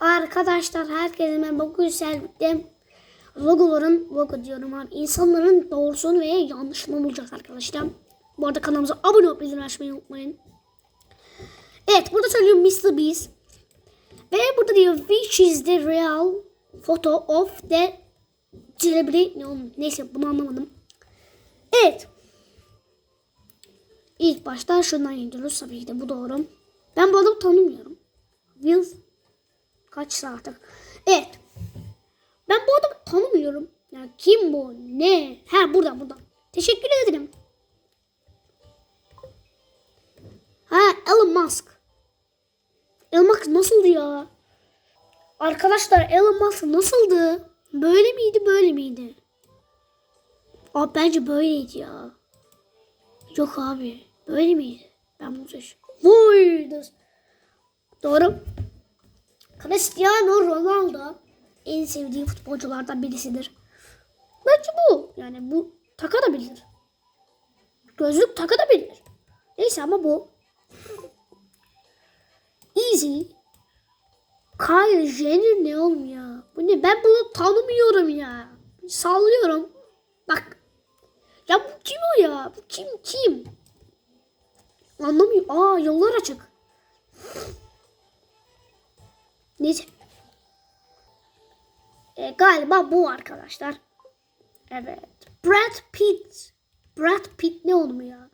Arkadaşlar herkese merhaba. Bugün sizlerle logoların, logo diyorum abi. insanların doğrusunu ve yanlışını bulacağız arkadaşlar. Bu arada kanalımıza abone olup bildirim açmayı unutmayın. Evet burada söylüyorum Mr. Beast. Ve burada diyor which is the real photo of the celebrity ne oğlum neyse bunu anlamadım. Evet. İlk başta şundan gidiyoruz tabii ki de bu doğru. Ben bu adamı tanımıyorum. Will kaç saattir. Evet. Ben bu adamı tanımıyorum. Ya kim bu? Ne? Ha buradan buradan. Teşekkür ederim. Ha Elon Musk. Elon Musk nasıldı ya? Arkadaşlar Elon Musk nasıldı? Böyle miydi böyle miydi? Abi bence böyleydi ya. Yok abi. Böyle miydi? Ben bunu seçtim. Buydu. Doğru. Cristiano Ronaldo en sevdiğim futbolculardan birisidir. Bence bu. Yani bu takabilir. Gözlük takabilir. Neyse ama bu. Easy. Kylie Jenner ne oğlum ya? Bu ne? Ben bunu tanımıyorum ya. Sallıyorum. Bak. Ya bu kim o ya? Bu kim kim? Anlamıyorum. Aa yollar açık. Neyse. E, galiba bu arkadaşlar. Evet. Brad Pitt. Brad Pitt ne oğlum ya?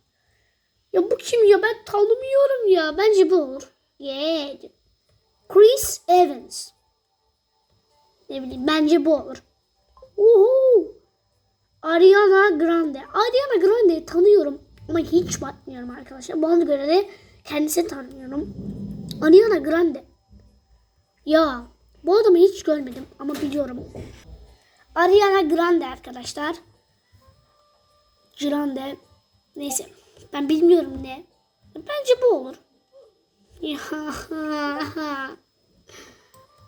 Ya bu kim ya? Ben tanımıyorum ya. Bence bu olur. Yeah. Chris Evans. Ne bileyim bence bu olur. Uhu. Ariana Grande. Ariana Grande'yi tanıyorum ama hiç bakmıyorum arkadaşlar. Bana göre de kendisini tanımıyorum. Ariana Grande. Ya bu adamı hiç görmedim ama biliyorum. Ariana Grande arkadaşlar. Grande. Neyse ben bilmiyorum ne. Bence bu olur. Ya,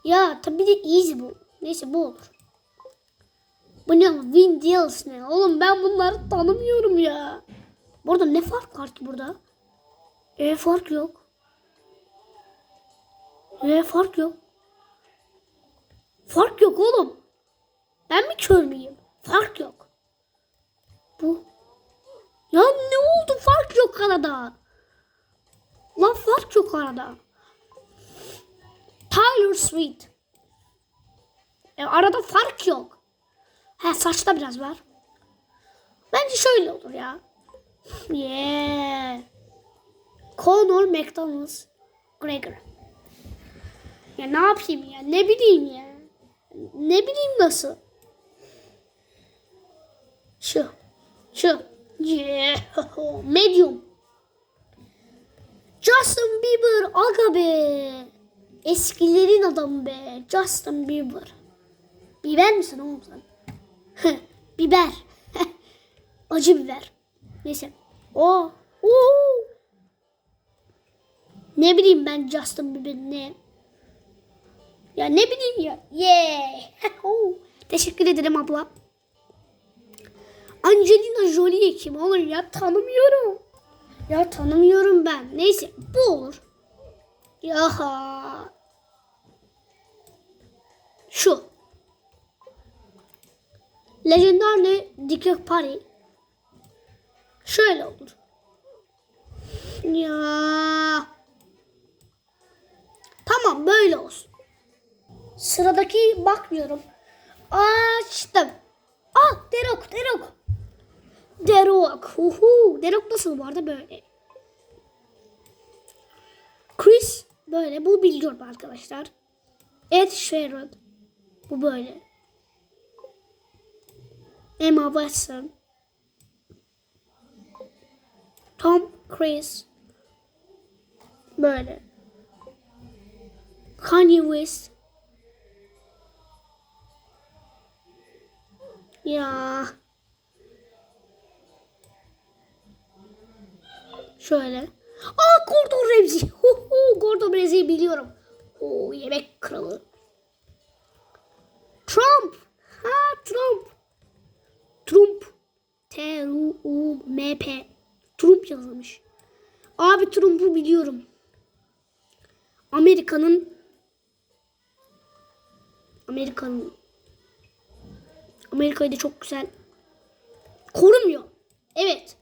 ya tabii de easy bu. Neyse bu olur. Bu ne? Win Deals ne? Oğlum ben bunları tanımıyorum ya. Burada ne fark var ki burada? E fark yok. E fark yok. Fark yok oğlum. Ben mi kör müyüm? Fark yok. Bu. Ya ne oldu? Fark yok arada. Lan fark yok arada. Tyler Sweet. E, arada fark yok. He saçta biraz var. Bence şöyle olur ya. Yeah. Conor McDonald's Gregor. Ya ne yapayım ya? Ne bileyim ya. Ne bileyim nasıl. Şu. Şu. Yeah. Medium. Justin Bieber aga be. Eskilerin adamı be. Justin Bieber. Biber misin oğlum sen? biber. Acı biber. Neyse. O. Oo. Ne bileyim ben Justin Bieber ne? Ya ne bileyim ya. Yeah. Teşekkür ederim abla. Angelina Jolie kim olur ya tanımıyorum. Ya tanımıyorum ben. Neyse bu olur. Ya. Şu. Legendarlı Dick Party. Şöyle olur. Ya. Tamam böyle olsun. Sıradaki bakmıyorum. Açtım. Ah Derok Derok. Derok. Huhu. Derok nasıl bu arada böyle. Chris böyle. Bu biliyorum arkadaşlar. Ed Sheeran. Bu böyle. Emma Watson. Tom Cruise. Böyle. Kanye West. Ya. Şöyle. Aa Gordon Ramsay. Hu hu, Gordon Ramsay'i biliyorum. Oo, yemek kralı. Trump. Ha Trump. Trump. T-R-U-M-P. Trump yazılmış. Abi Trump'u biliyorum. Amerika'nın Amerika'nın Amerika'yı da çok güzel korumuyor. Evet.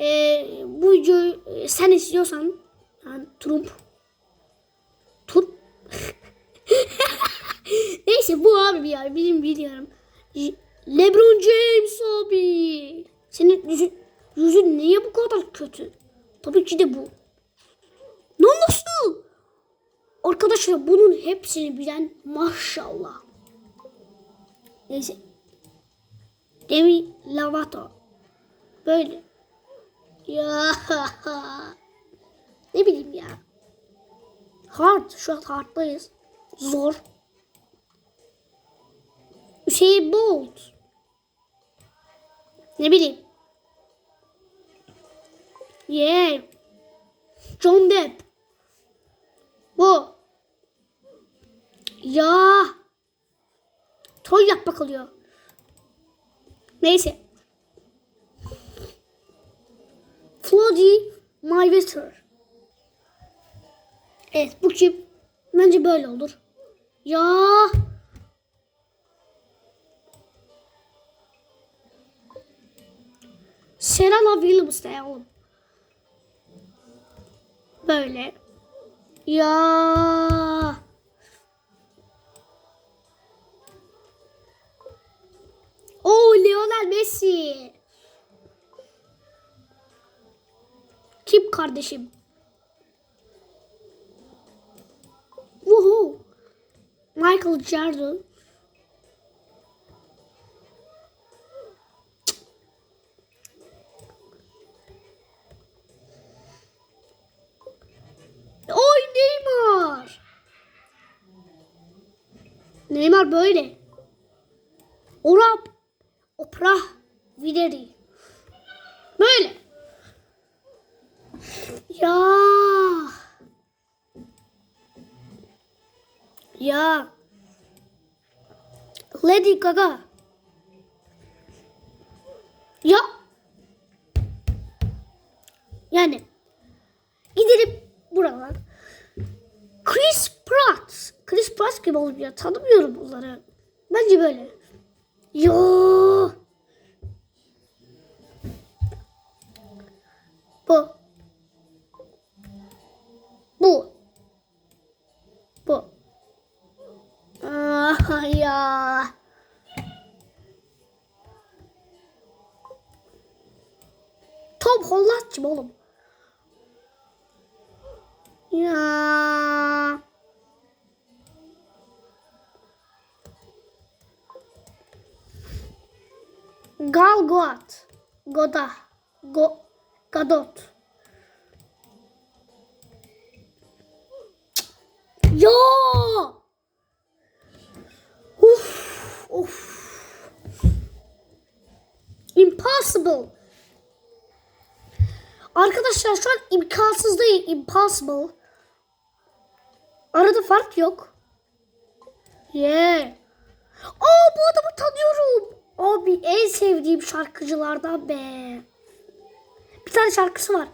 Ee, bu videoyu e, sen istiyorsan yani Trump Trump Neyse bu abi ya benim biliyorum. LeBron James abi. Senin yüzün, yüzün niye bu kadar kötü? Tabii ki de bu. Ne nasıl? Arkadaşlar bunun hepsini bilen maşallah. Neyse. Demi Lavato. Böyle. Ya. ne bileyim ya. Hard. Şu an hard'dayız. Zor. Hüseyin Bolt. Ne bileyim. Yeah. John Depp. Bu. Ya. Toy yapmak oluyor. Neyse. Floody Mayweather. Evet bu kim? Bence böyle olur. Ya. Serena Williams de oğlum. Böyle. Ya. O Lionel Messi. Kim kardeşim? Woohoo. Michael Jordan. Oy Neymar. Neymar böyle. Orap. Opera. Videri. Böyle. Ya. Ya. Lady Gaga. Ya. Yani. Gidelim buralar. Chris Pratt. Chris Pratt gibi olup ya tanımıyorum bunları. Bence böyle. Yo. Bu. Bu. Bu. Ah ya. Tom Holland kim oğlum? Gal Gadot. Goda. Go, Gadot. Ya. Uf, uf. Impossible. Arkadaşlar şu an imkansız değil. Impossible. Arada fark yok. Yeah. Aa bu adamı tanıyorum. Abi en sevdiğim şarkıcılardan be. Bir tane şarkısı var.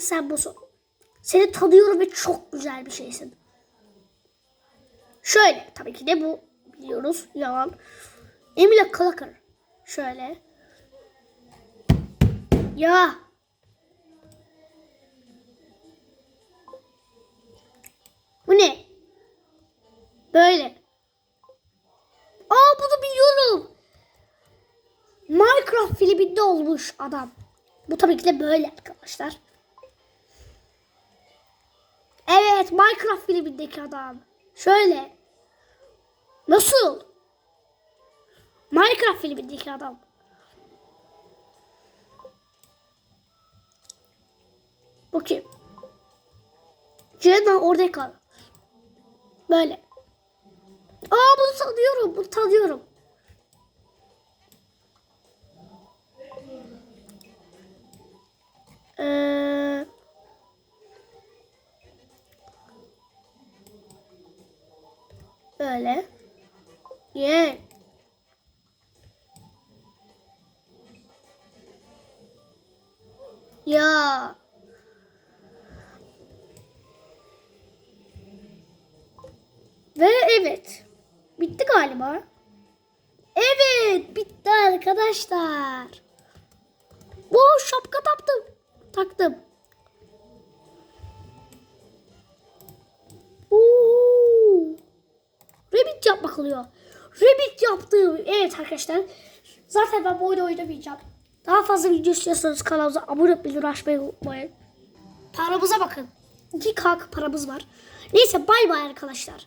Sen busun. Seni tanıyorum ve çok güzel bir şeysin. Şöyle tabii ki de bu biliyoruz yalan. Emilia Clarke. Şöyle. Ya. Bu ne? Böyle. Aa bunu biliyorum. Minecraft filminde olmuş adam. Bu tabii ki de böyle arkadaşlar. Evet Minecraft filmindeki adam. Şöyle. Nasıl? Minecraft filmindeki adam. Bu kim? Jenna orada kal. Böyle. Aa bunu tadıyorum. Bunu tadıyorum. Ee, böyle. Ye. Yeah. Ya. Evet. Bitti galiba. Evet bitti arkadaşlar. Bu şapka taktım. Taktım. Oo. Rabbit yapmak oluyor. Rabbit yaptım. Evet arkadaşlar. Zaten ben bu oyunu oynamayacağım. Daha fazla video istiyorsanız kanalımıza abone olup bildirim açmayı unutmayın. Paramıza bakın. 2K paramız var. Neyse bay bay arkadaşlar.